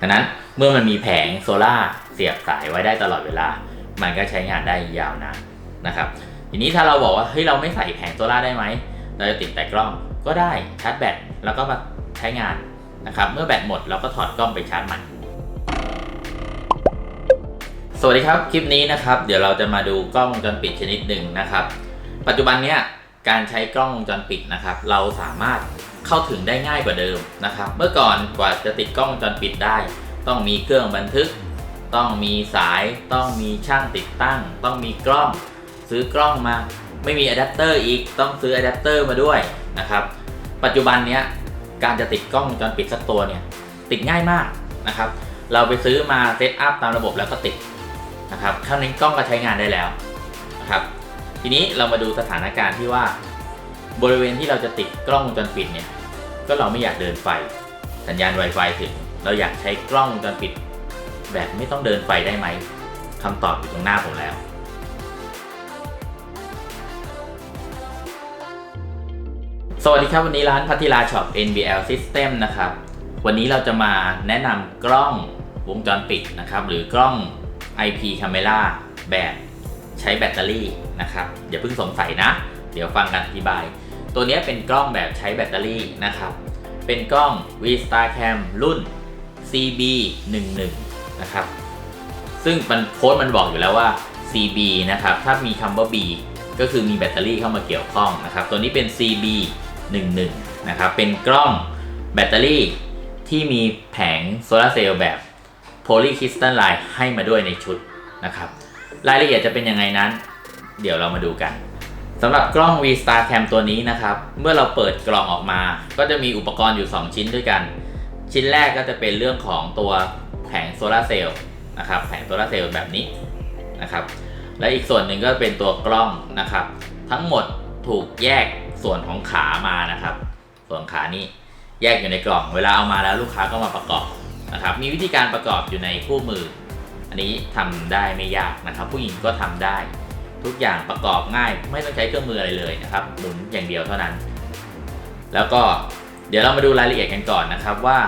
ดังนั้นเมื่อมันมีแผงโซล่าเสียบสายไว้ได้ตลอดเวลา มันก็ใช้งานได้ยาวนานนะครับ ทีนี้ถ้าเราบอกว่าเฮ้ยเราไม่ใส่แผงโซล่าได้ไหม เราจะติดแต่กล้องก็ได้ชาร์จแบตแล้วก็มาใช้งานนะครับ เมื่อแบตหมดเราก็ถอดกล้องไปชาร์จใหม่สวัสดีครับ คลิปนี้นะครับ เดี๋ยวเราจะมาดูกล้องวงจรปิดชนิดหนึ่งนะครับ ปัจจุบันเนี้ยการใช้กล้องวงจรปิดนะครับ เราสามารถ เข้าถึงได้ง่ายกว่าเดิมนะครับ เมื่อก่อนกว่าจะติดกล้องวงจรปิดได้ ต้องมีเครื่องบันทึก ต้องมีสาย ต้องมีช่างติดตั้ง ต้องมีกล้องซื้อกล้องมา ไม่มีอะแดปเตอร์อีกต้องซื้ออะแดปเตอร์มาด้วยนะครับ ปัจจุบันเนี้ยการจะติดกล้องวงจรปิดสักตัวเนี่ยติดง่ายมากนะครับ เราไปซื้อมาเซตอัพตามระบบแล้วก็ติดนะครับเท่านี้กล้องก็ใช้งานได้แล้วนะครับ ทีนี้เรามาดูสถานการณ์ที่ว่าบริเวณที่เราจะติดกล้องวงจรปิดเนี่ย ก็เราไม่อยากเดินไฟ สัญญาณ Wi-Fi ถึง เราอยากใช้กล้องวงจรปิด แบบไม่ต้องเดินไฟได้ไหมคำตอบอยู่ตรงหน้าผมแล้วสวัสดีครับ วันนี้ร้านพัทิลาช็อป NBL System นะครับ วันนี้เราจะมาแนะนำกล้องวงจรปิดนะครับ หรือกล้อง IP Camera แบบใช้แบตเตอรี่นะครับ อย่าเพิ่งสงสัยนะ เดี๋ยวฟังกันอธิบาย ตัวนี้เป็นกล้องแบบใช้แบตเตอรี่นะครับ เป็นกล้อง V-Star Cam รุ่น CB11 นะครับ ซึ่งมันโค้ดมันบอกอยู่แล้วว่า CB นะครับ ถ้ามีคำว่า B ก็คือมีแบตเตอรี่เข้ามาเกี่ยวข้องนะครับ ตัวนี้เป็น CB11 นะครับ เป็นกล้องแบตเตอรี่ที่มีแผงโซลาร์เซลล์แบบ Polycrystalline ให้มาด้วยในชุดนะครับ รายละเอียดจะเป็นยังไงนั้น เดี๋ยวเรามาดูกัน สำหรับกล้อง V-Star Cam ตัวนี้นะครับ เมื่อเราเปิดกล่องออกมา ก็จะมีอุปกรณ์อยู่ 2 ชิ้นด้วยกัน ชิ้นแรกก็จะเป็นเรื่องของตัวแผงโซลาร์เซลล์นะครับ แผงโซลาร์เซลล์แบบนี้นะครับ และอีกส่วนหนึ่งก็เป็นตัวกล้องนะครับ ทั้งหมดถูกแยกส่วนของขามานะครับ ส่วนขานี้แยกอยู่ในกล่อง เวลาเอามาแล้วลูกค้าก็มาประกอบนะครับ มีวิธีการประกอบอยู่ในคู่มือ อันนี้ทำได้ไม่ยากนะครับ ผู้หญิงก็ทำได้ ทุกอย่างประกอบง่าย ไม่ต้องใช้เครื่องมืออะไรเลยนะครับหมุนอย่างเดียวเท่านั้น แล้วก็เดี๋ยวเรามาดูรายละเอียดกันก่อนนะครับว่า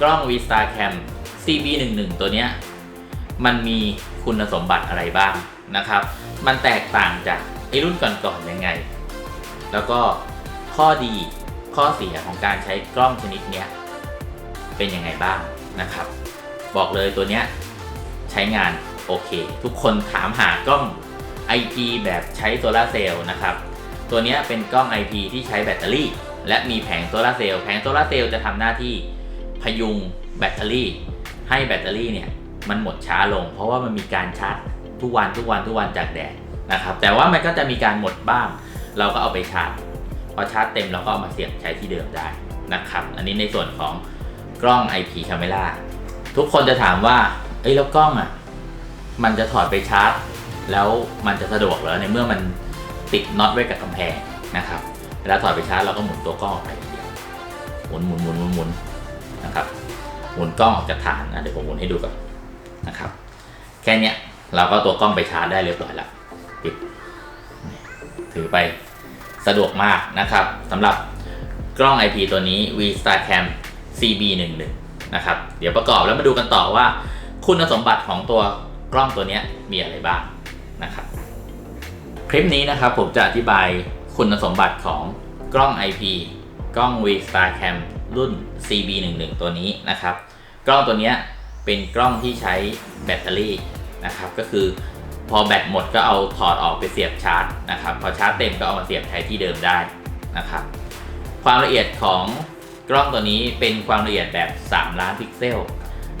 กล้อง V-Star Cam CB11 ตัวเนี้ยมันมีคุณสมบัติอะไรบ้างนะครับ มันแตกต่างจากไอรุ่นก่อนๆยังไง แล้วก็ข้อดีข้อเสียของการใช้กล้องชนิดนี้เป็นยังไงบ้างนะครับ บอกเลยตัวเนี้ยใช้งานโอเค ทุกคนถามหากล้อง IP แบบใช้โซลาเซลล์นะครับ ตัวนี้เป็นกล้อง IP ที่ใช้แบตเตอรี่ และมีแผงโซลาเซลล์แผงโซลาเซลล์จะทำหน้าที่พยุงแบตเตอรี่ ให้แบตเตอรี่เนี่ยมันหมดช้าลง เพราะว่ามันมีการชาร์จทุกวันทุกวันทุกวันจากแดดนะครับแต่ว่ามันก็จะมีการหมดบ้าง เราก็เอาไปชาร์จพอชาร์จเต็มเราก็เอามาเสียบใช้ที่เดิมได้นะครับ อันนี้ในส่วนของกล้อง IP Camera ทุกคนจะถามว่าเอ้ยแล้วกล้องอะ มันจะถอดไปชาร์จ แล้วมันจะสะดวกเหรอในเมื่อมันติดน็อตไว้กับกำแพงนะครับเวลาถอดไปชาร์จเราก็หมุนตัวกล้องออกไปเดียวหมุนหมุนหมุนหมุนหมุนนะครับหมุนกล้องออกจากฐานนะเดี๋ยวผมหมุนให้ดูก่อนนะครับ แค่เนี้ยเราก็ตัวกล้องไปชาร์จได้เรียบร้อยแล้วปิดถือไปสะดวกมากนะครับสำหรับกล้อง IP ตัวนี้ V-Star Cam CB11 นะครับ เดี๋ยวประกอบแล้วมาดูกันต่อว่า คุณสมบัติของตัวกล้องตัวนี้มีอะไรบ้าง นะครับ คลิปนี้นะครับผมจะอธิบายคุณสมบัติของกล้อง IP กล้อง V-Star Cam รุ่น CB11 ตัวนี้นะครับ กล้องตัวนี้เป็นกล้องที่ใช้แบตเตอรี่นะครับ ก็คือพอแบตหมดก็เอาถอดออกไปเสียบชาร์จนะครับ พอชาร์จเต็มก็เอามาเสียบใช้ที่เดิมได้นะครับ ความละเอียดของกล้องตัวนี้เป็นความละเอียดแบบ 3 ล้านพิกเซล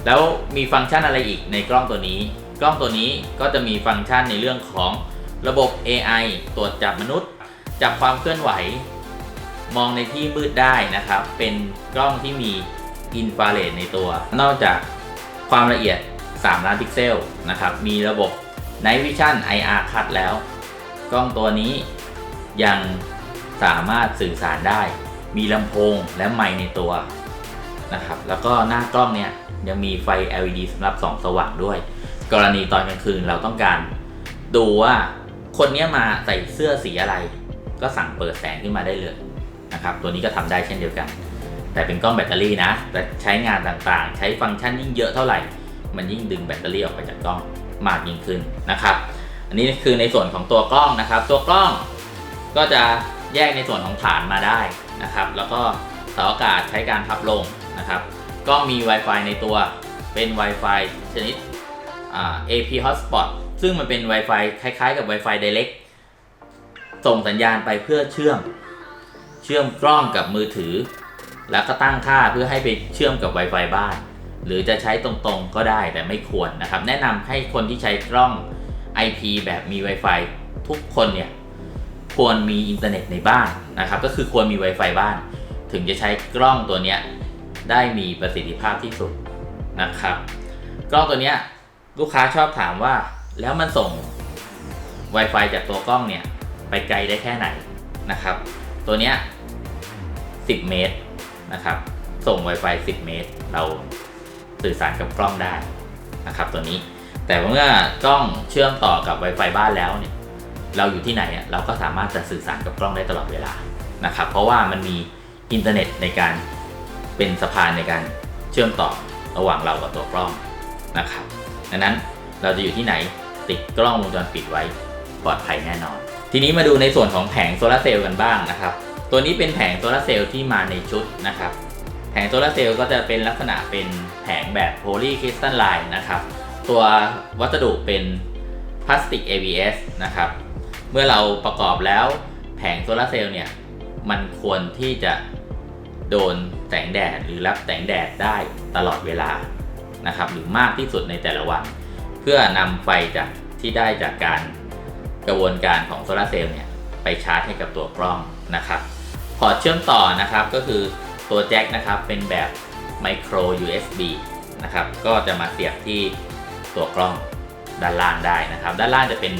แล้วมีฟังก์ชันอะไรอีกในกล้องตัวนี้ กล้องตัวนี้ก็จะมีฟังก์ชันในเรื่องของระบบ AI ตรวจจับมนุษย์ จับความเคลื่อนไหว มองในที่มืดได้นะครับ เป็นกล้องที่มีอินฟราเรดในตัว นอกจากความละเอียด 3 ล้านพิกเซลนะครับ มีระบบ Night Vision IR คัดแล้ว กล้องตัวนี้ยังสามารถสื่อสารได้ มีลำโพงและไมค์ในตัวนะครับ แล้วก็หน้ากล้องเนี่ยยังมีไฟ LED สำหรับส่องสว่างด้วย กรณีตอนกลางคืนเราต้องการ ดูว่าคนเนี้ยมาใส่เสื้อสีอะไร ก็สั่งเปิดแสงขึ้นมาได้เลยนะครับตัวนี้ก็ทำได้เช่นเดียวกัน แต่เป็นกล้องแบตเตอรี่นะแต่ใช้งานต่างๆ ใช้ฟังก์ชันยิ่งเยอะเท่าไหร่ มันยิ่งดึงแบตเตอรี่ออกไปจากกล้องมากยิ่งขึ้นนะครับ อันนี้คือในส่วนของตัวกล้องนะครับ ตัวกล้องก็จะแยกในส่วนของฐานมาได้นะครับ แล้วก็เสาอากาศใช้การพับลงนะครับกล้องมี Wi-Fi ในตัวเป็น Wi-Fi ชนิด AP Hotspot ซึ่งมันเป็น Wi-Fi คล้าย ๆ กับ Wi-Fi Direct ส่งสัญญาณไปเพื่อเชื่อม เชื่อมกล้องกับมือถือ แล้วก็ตั้งค่าเพื่อให้ไปเชื่อมกับ Wi-Fi บ้าน หรือจะใช้ตรงๆก็ได้แต่ไม่ควรนะครับ แนะนำให้คนที่ใช้กล้อง IP แบบมี Wi-Fi ทุกคนเนี่ยควรมีอินเทอร์เน็ตในบ้านนะครับ ก็คือควรมี Wi-Fi บ้าน ถึงจะใช้กล้องตัวนี้ได้มีประสิทธิภาพที่สุดนะครับ กล้องตัวนี้ ลูกค้าชอบถามว่าแล้วมันส่ง Wi-Fi จากตัวกล้องเนี่ย ไปไกลได้แค่ไหนนะครับ ตัวเนี้ย 10 เมตรนะครับ ส่ง Wi-Fi 10 เมตร เราสื่อสารกับกล้องได้นะครับ ตัวนี้ แต่เมื่อกล้องเชื่อมต่อกับ Wi-Fi บ้านแล้วเนี่ย เราอยู่ที่ไหนเราก็สามารถจะสื่อสารกับกล้องได้ตลอดเวลานะครับ เพราะว่ามันมีอินเทอร์เน็ตในการเป็นสะพานในการเชื่อมต่อระหว่างเรากับตัวกล้องนะครับ ดังนั้นเราจะอยู่ที่ไหนติดกล้องวงจรปิดไว้ปลอดภัยแน่นอน ทีนี้มาดูในส่วนของแผงโซลาร์เซลล์กันบ้างนะครับ ตัวนี้เป็นแผงโซลาร์เซลล์ที่มาในชุดนะครับ แผงโซลาร์เซลล์ก็จะเป็นลักษณะเป็นแผงแบบโพลีคริสตัลไลน์นะครับ ตัววัสดุเป็นพลาสติก ABS นะครับ เมื่อเราประกอบแล้วแผงโซลาร์เซลล์เนี่ย มันควรที่จะโดนแสงแดดหรือรับแสงแดดได้ตลอดเวลา นะครับหรือมากที่สุดในแต่ละวัน เพื่อนำไฟจากที่ได้จากการกระบวนการของโซลาเซลล์เนี่ยไปชาร์จให้กับตัวกล้องนะครับพอร์ตเชื่อมต่อนะครับก็คือตัวแจ็คนะครับเป็นแบบ micro USB นะครับก็จะมาเสียบที่ตัวกล้องด้านล่างได้นะครับ ด้านล่างจะเป็น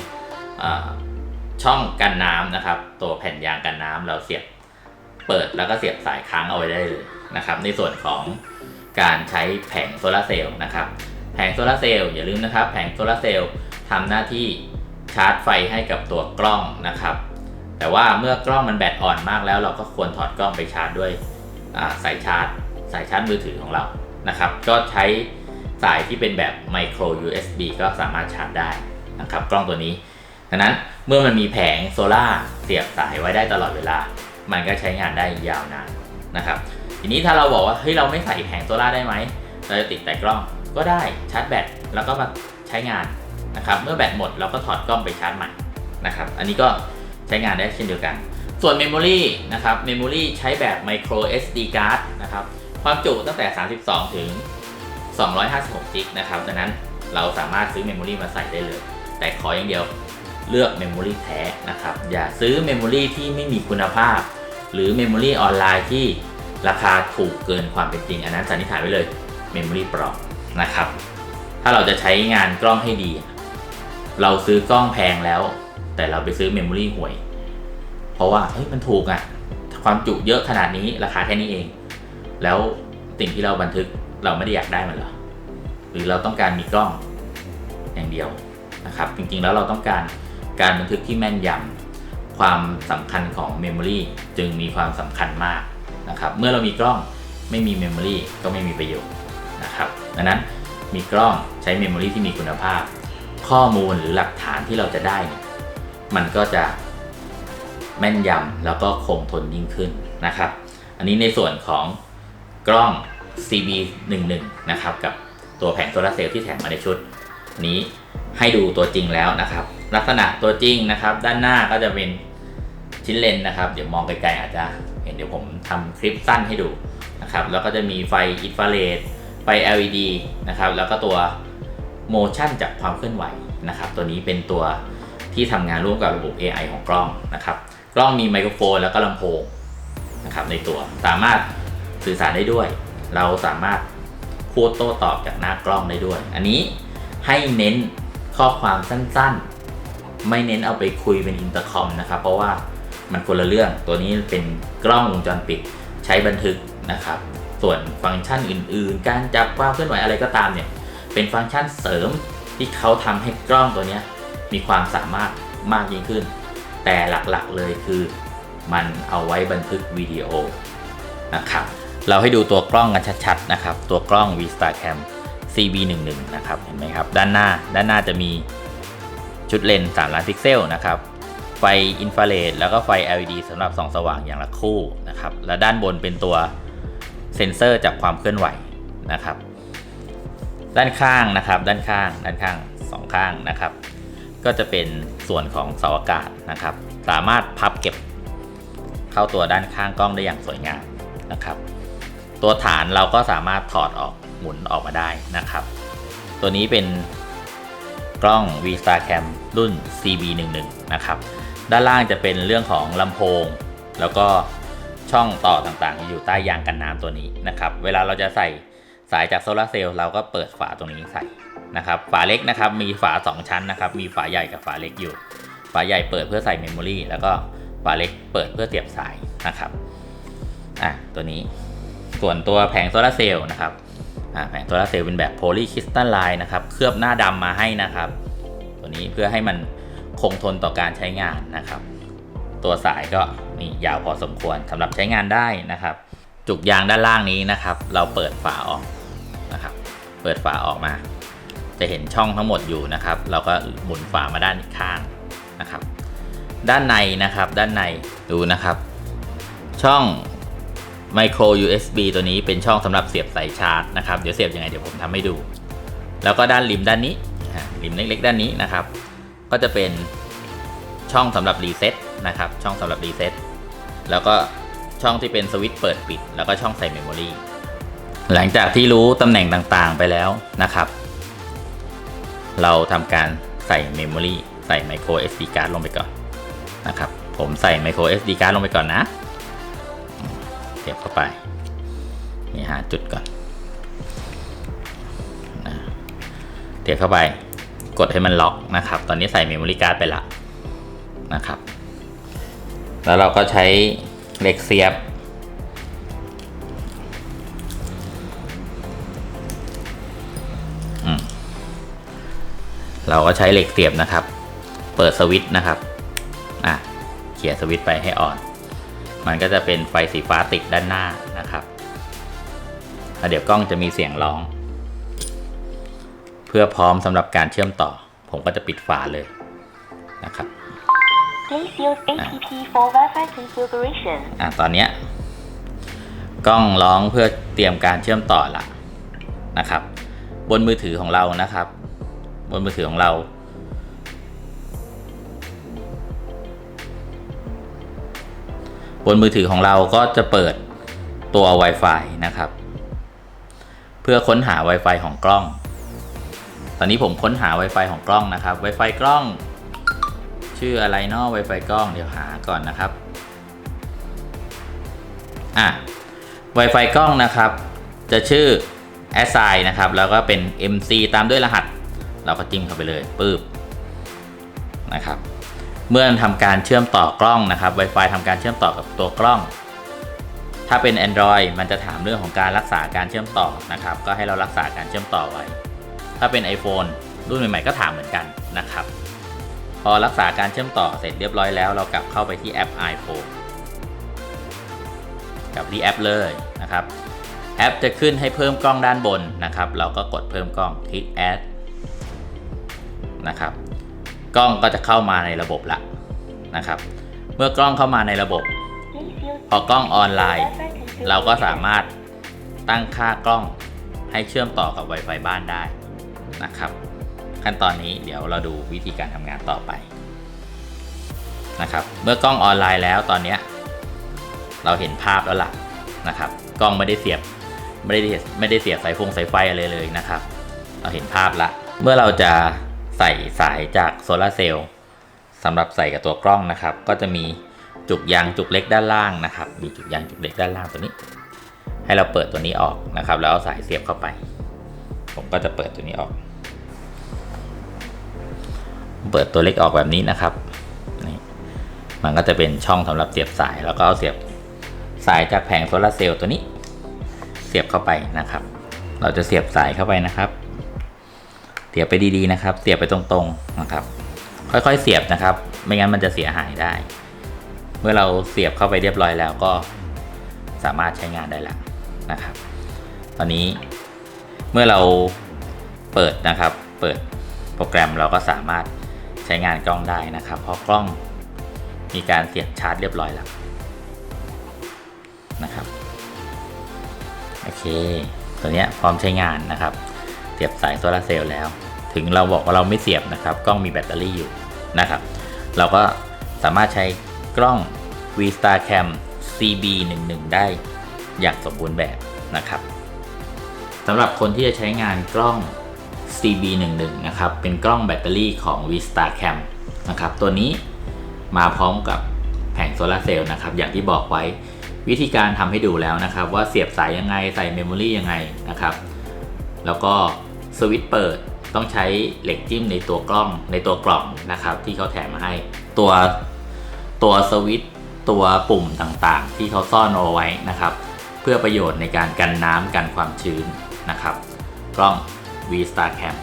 ช่องกันน้ำนะครับ ตัวแผ่นยางกันน้ำเราเสียบเปิดแล้วก็เสียบสายค้างเอาไว้ได้เลยนะครับ ในส่วนของ การใช้แผงโซลาร์เซลล์นะครับ แผงโซลาร์เซลล์อย่าลืมนะครับ แผงโซลาร์เซลล์ทำหน้าที่ชาร์จไฟให้กับตัวกล้องนะครับ แต่ว่าเมื่อกล้องมันแบตอ่อนมากแล้ว เราก็ควรถอดกล้องไปชาร์จด้วยสายชาร์จ สายชาร์จมือถือของเรานะครับ ก็ใช้สายที่เป็นแบบ micro USB ก็สามารถชาร์จได้นะครับ กล้องตัวนี้ดังนั้นเมื่อมันมีแผงโซล่าเสียบสายไว้ได้ตลอดเวลา มันก็ใช้งานได้ยาวนานนะครับ ทีนี้ถ้าเราบอกว่าเฮ้ยเราไม่ใส่แผงโซล่าได้ไหมเราจะติดแต่กล้องก็ได้ชาร์จแบตแล้วก็มาใช้งานนะครับเมื่อแบตหมดเราก็ถอดกล้องไปชาร์จใหม่นะครับอันนี้ก็ใช้งานได้เช่นเดียวกัน ส่วนเมมโมรีนะครับเมมโมรีใช้แบบ micro SD card นะครับความจุตั้งแต่ 32 ถึง 256จิกนะครับดังนั้นเราสามารถซื้อเมมโมรีมาใส่ได้เลย แต่ขออย่างเดียวเลือกเมมโมรีแท้นะครับอย่าซื้อเมมโมรีที่ไม่มีคุณภาพ หรือเมมโมรีออนไลน์ที่ ราคาถูกเกินความเป็นจริง อันนั้นสันนิษฐานไว้เลยเมมโมรีปลอมนะครับ ถ้าเราจะใช้งานกล้องให้ดี เราซื้อกล้องแพงแล้ว แต่เราไปซื้อเมมโมรีห่วย เพราะว่าเฮ้ยมันถูกอะความจุเยอะขนาดนี้ราคาแค่นี้เอง แล้วสิ่งที่เราบันทึกเราไม่ได้อยากได้มันหรอหรือเราต้องการมีกล้องอย่างเดียวนะครับ จริงๆแล้วเราต้องการการบันทึกที่แม่นยำความสำคัญของเมมโมรีจึงมีความสำคัญมาก นะครับ เมื่อเรามีกล้องไม่มีเมมโมรีก็ไม่มีประโยชน์นะครับ ดังนั้นมีกล้องใช้เมมโมรีที่มีคุณภาพ ข้อมูลหรือหลักฐานที่เราจะได้เนี่ยมันก็จะแม่นยำแล้วก็คงทนยิ่งขึ้นนะครับ อันนี้ในส่วนของกล้อง CB11 นะครับกับตัวแผงโซลาเซลล์ที่แถมมาในชุด นี้ให้ดูตัวจริงแล้วนะครับ ลักษณะตัวจริงนะครับ ด้านหน้าก็จะเป็นชิ้นเลนส์นะครับ เดี๋ยวมองไกลๆอาจจะ เดี๋ยวผมทำคลิปสั้นให้ดูนะครับแล้วก็จะมีไฟอินฟราเรดไฟ LED นะครับแล้วก็ตัว motion จากความเคลื่อนไหวนะครับตัวนี้เป็นตัวที่ทำงานร่วมกับระบบ AI ของกล้องนะครับกล้องมีไมโครโฟนแล้วก็ลำโพงนะครับในตัวสามารถสื่อสารได้ด้วย เราสามารถพูดโต้ตอบจากหน้ากล้องได้ด้วย อันนี้ให้เน้นข้อความสั้นๆ ไม่เน้นเอาไปคุยเป็นอินเตอร์คอมนะครับ เพราะว่า มันคนละเรื่อง ตัวนี้เป็นกล้องวงจรปิดใช้บันทึกนะครับ ส่วนฟังก์ชันอื่น ๆ การจับความเคลื่อนไหวอะไรก็ตามเนี่ย เป็นฟังก์ชันเสริมที่เขาทำให้กล้องตัวนี้มีความสามารถมากยิ่งขึ้น แต่หลักๆเลยคือมันเอาไว้บันทึกวิดีโอนะครับเราให้ดูตัวกล้องกันชัดๆนะครับ ตัวกล้อง V-Star Cam CB11 นะครับ เห็นไหมครับ ด้านหน้า ด้านหน้าจะมีชุดเลนส์3ล้านพิกเซลนะครับ ไฟอินฟราเรดแล้วก็ไฟ LED สำหรับส่องสว่างอย่างละคู่นะครับ และด้านบนเป็นตัวเซ็นเซอร์จับความเคลื่อนไหวนะครับ ด้านข้างนะครับ ด้านข้าง ด้านข้างสองข้างนะครับ ก็จะเป็นส่วนของเสาอากาศนะครับ สามารถพับเก็บเข้าตัวด้านข้างกล้องได้อย่างสวยงามนะครับ ตัวฐานเราก็สามารถถอดออกหมุนออกมาได้นะครับ ตัวนี้เป็นกล้อง V-Star Cam รุ่น CB11 นะครับ ด้านล่างจะเป็นเรื่องของลำโพง แล้วก็ช่องต่อต่างๆ อยู่ใต้ยางกันน้ำตัวนี้นะครับ เวลาเราจะใส่สายจากโซลาเซลล์เราก็เปิดฝาตรงนี้ใส่นะครับ ฝาเล็กนะครับ มีฝา 2 ชั้นนะครับ มีฝาใหญ่กับฝาเล็กอยู่ ฝาใหญ่เปิดเพื่อใส่เมมโมรีแล้วก็ฝาเล็กเปิดเพื่อเสียบสายนะครับ อะ ตัวนี้ ส่วนตัวแผงโซลาเซลล์นะครับ อ่าแผงโซลาเซลล์เป็นแบบโพลีคริสตัลไลน์นะครับ เคลือบหน้าดำมาให้นะครับ ตัวนี้เพื่อให้มัน คงทนต่อการใช้งานนะครับ ตัวสายก็นี่ยาวพอสมควรสำหรับใช้งานได้นะครับ จุกยางด้านล่างนี้นะครับ เราเปิดฝาออกนะครับ เปิดฝาออกมา จะเห็นช่องทั้งหมดอยู่นะครับ เราก็หมุนฝามาด้านข้างนะครับ ด้านในนะครับ ด้านในดูนะครับ ช่อง micro USB ตัวนี้เป็นช่องสำหรับเสียบสายชาร์จนะครับ เดี๋ยวเสียบยังไงเดี๋ยวผมทำให้ดู แล้วก็ด้านริมด้านนี้ริมเล็กๆ ด้านนี้นะครับ ก็จะเป็นช่องสำหรับรีเซ็ตนะครับ ช่องสำหรับรีเซ็ตแล้วก็ช่องที่เป็นสวิตช์เปิดปิด แล้วก็ช่องใส่เมมโมรีหลังจากที่รู้ตำแหน่งต่างๆไปแล้วนะครับ เราทำการใส่เมมโมรีใส่ micro SD card ลงไปก่อนนะครับ ผมใส่ micro SD card ลงไปก่อนนะเสียบเข้าไป นี่หาจุดก่อนเสียบเข้าไป กดให้มันล็อกนะครับ ตอนนี้ใส่เมมโมรี่การ์ดไปละนะครับ แล้วเราก็ใช้เหล็กเสียบ เราก็ใช้เหล็กเสียบนะครับ เปิดสวิตช์นะครับ อะเขี่ยสวิตช์ไปให้อ่อน มันก็จะเป็นไฟสีฟ้าติดด้านหน้านะครับแล้วเดี๋ยวกล้องจะมีเสียงร้อง พื่อพร้อมสำหรับการเชื่อมต่อ ผมก็จะปิดฝาเลยนะครับ Please use ATP for Wi-Fi configuration. อะตอนเนี้ยกล้องร้องเพื่อเตรียมการเชื่อมต่อละนะครับ บนมือถือของเรานะครับ บนมือถือของเรา บนมือถือของเราก็จะเปิดตัว Wi-Fi นะครับ เพื่อค้นหา Wi-Fi ของกล้องต อนนี้ผมค้นหา Wi-Fi ของกล้องนะครับ Wi-Fi กล้อง ชื่ออะไรเนาะ Wi-Fi กล้องเดี๋ยวหาก่อนนะครับอะ Wi-Fi กล้องนะครับ จะชื่อ assign นะครับ แล้วก็เป็น MC ตามด้วยรหัส เราก็จิ้มเข้าไปเลยปึ๊บนะครับ เมื่อทำการเชื่อมต่อกล้องนะครับ Wi-Fi ทำการเชื่อมต่อกับตัวกล้อง ถ้าเป็น Android มันจะถามเรื่องของการรักษาการเชื่อมต่อนะครับ ก็ให้เรารักษาการเชื่อมต่อไว้ ถ้าเป็น iPhone รุ่นใหม่ๆก็ถามเหมือนกันนะครับ พอรักษาการเชื่อมต่อเสร็จเรียบร้อยแล้ว เรากลับเข้าไปที่แอป iPhone กับที่แอปเลยนะครับแอปจะขึ้นให้เพิ่มกล้องด้านบนนะครับ เราก็กดเพิ่มกล้องคลิก add นะครับ กล้องก็จะเข้ามาในระบบละนะครับ เมื่อกล้องเข้ามาในระบบ พอกล้องออนไลน์ เราก็สามารถตั้งค่ากล้องให้เชื่อมต่อกับ Wi-Fi บ้านได้ นะครับ ขั้นตอนนี้เดี๋ยวเราดูวิธีการทำงานต่อไปนะครับ เมื่อกล้องออนไลน์แล้วตอนนี้เราเห็นภาพแล้วล่ะนะครับ กล้องไม่ได้เสียบไม่ได้ไม่ได้เสียบสายฟงสายไฟอะไรเลยนะครับ เราเห็นภาพละ เมื่อเราจะใส่สายจากโซลาร์เซลล์สำหรับใส่กับตัวกล้องนะครับ ก็จะมีจุกยางจุกเล็กด้านล่างนะครับ มีจุกยางจุกเล็กด้านล่างตัวนี้ ให้เราเปิดตัวนี้ออกนะครับ แล้วเอาสายเสียบเข้าไป ผมก็จะเปิดตัวนี้ออก เปิดตัวเล็กออกแบบนี้นะครับนี่มันก็จะเป็นช่องสำหรับเสียบสาย แล้วก็เอาเสียบสายจากแผงโซลาเซลล์ตัวนี้ เสียบเข้าไปนะครับ เราจะเสียบสายเข้าไปนะครับ เสียบไปดีๆนะครับ เสียบไปตรงๆนะครับ ค่อยๆเสียบนะครับ ไม่งั้นมันจะเสียหายได้ เมื่อเราเสียบเข้าไปเรียบร้อยแล้วก็สามารถใช้งานได้แล้วนะครับ ตอนนี้ เมื่อเราเปิดนะครับ เปิดโปรแกรมเราก็สามารถใช้งานกล้องได้นะครับ เพราะกล้องมีการเสียบชาร์จเรียบร้อยแล้วนะครับ โอเค ตัวนี้พร้อมใช้งานนะครับ เสียบสายโซลาเซลล์แล้ว ถึงเราบอกว่าเราไม่เสียบนะครับ กล้องมีแบตเตอรี่อยู่นะครับ เราก็สามารถใช้กล้อง V-Star Cam CB11 ได้อย่างสมบูรณ์แบบนะครับ สำหรับคนที่จะใช้งานกล้อง CB11 นะครับ เป็นกล้องแบตเตอรี่ของ V-Star Cam นะครับ ตัวนี้มาพร้อมกับแผงโซลาร์เซลล์นะครับ อย่างที่บอกไว้วิธีการทำให้ดูแล้วนะครับ ว่าเสียบสายยังไงใส่เมมโมรียังไงนะครับ แล้วก็สวิตช์เปิดต้องใช้เหล็กจิ้มในตัวกล้องในตัวกล่องนะครับ ที่เขาแถมมาให้ ตัวตัวสวิตช์ตัวปุ่มต่างๆ ที่เขาซ่อนเอาไว้นะครับ เพื่อประโยชน์ในการกันน้ำกันความชื้น นะครับ กล้อง V Star Cam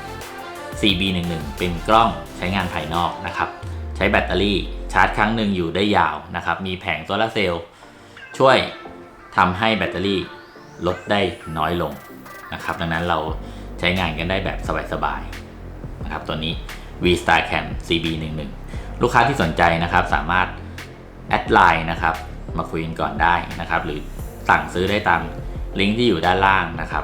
CB11 เป็นกล้องใช้งานภายนอกนะครับ ใช้แบตเตอรี่ชาร์จครั้งหนึ่งอยู่ได้ยาวนะครับ มีแผงโซลาเซลล์ช่วยทำให้แบตเตอรี่ลดได้น้อยลงนะครับ ดังนั้นเราใช้งานกันได้แบบสบายๆนะครับ ตัวนี้ V Star Cam CB11 ลูกค้าที่สนใจนะครับสามารถแอดไลน์นะครับ มาคุยกันก่อนได้นะครับ หรือสั่งซื้อได้ตามลิงก์ที่อยู่ด้านล่างนะครับ